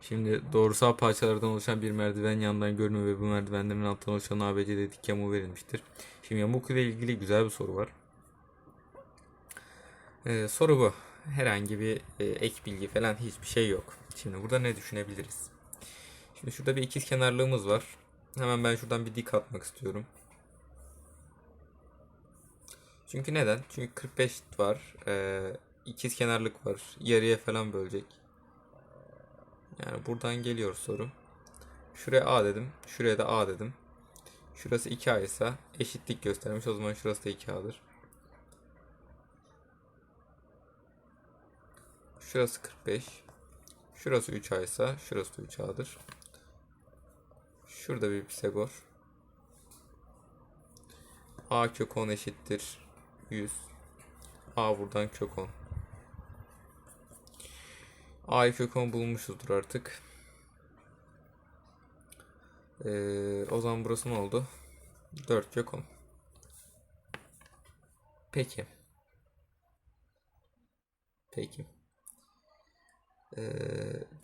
Şimdi doğrusal parçalardan oluşan bir merdiven yandan görünüyor ve bu merdivenlerin altından oluşan ABC'de dik yamuğu verilmiştir. Şimdi yamuk ile ilgili güzel bir soru var. Ee, soru bu. Herhangi bir e, ek bilgi falan hiçbir şey yok. Şimdi burada ne düşünebiliriz? Şimdi şurada bir ikiz kenarlığımız var. Hemen ben şuradan bir dik atmak istiyorum. Çünkü neden? Çünkü 45 var. Ee, ikiz kenarlık var. Yarıya falan bölecek. Yani buradan geliyor soru. Şuraya A dedim. Şuraya da A dedim. Şurası 2A ise eşitlik göstermiş. O zaman şurası da 2A'dır. Şurası 45. Şurası 3A ise şurası da 3A'dır. Şurada bir Pisagor. A kök 10 eşittir 100. A buradan kök 10. 10 bulmuşuzdur artık. Ee, o zaman burası ne oldu? 4 kök 10. Peki. Peki. Ee,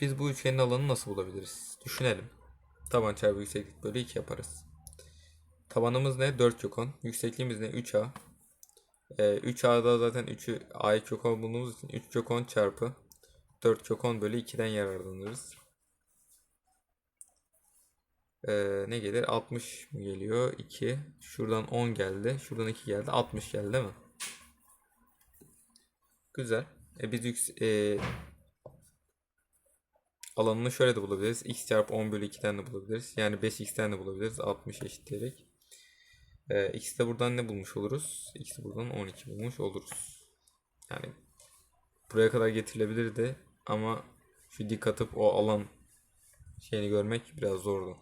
biz bu üçgenin alanını nasıl bulabiliriz? Düşünelim. Taban çarpı yükseklik bölü 2 yaparız. Tabanımız ne? 4 kök 10. Yüksekliğimiz ne? 3A. Ee, 3A'da zaten 3'ü A'yı kök 10 bulduğumuz için 3 kök 10 çarpı 4 kök 10 bölü 2'den yararlanırız. Ee, ne gelir? 60 mı geliyor? 2. Şuradan 10 geldi. Şuradan 2 geldi. 60 geldi değil mi? Güzel. E biz yüks e, alanını şöyle de bulabiliriz. x çarpı 10 bölü 2'den de bulabiliriz. Yani 5x'ten de bulabiliriz. 60 eşitleyerek. E, x'i de buradan ne bulmuş oluruz? x'i buradan 12 bulmuş oluruz. Yani buraya kadar getirilebilirdi ama şu dik o alan şeyini görmek biraz zordu.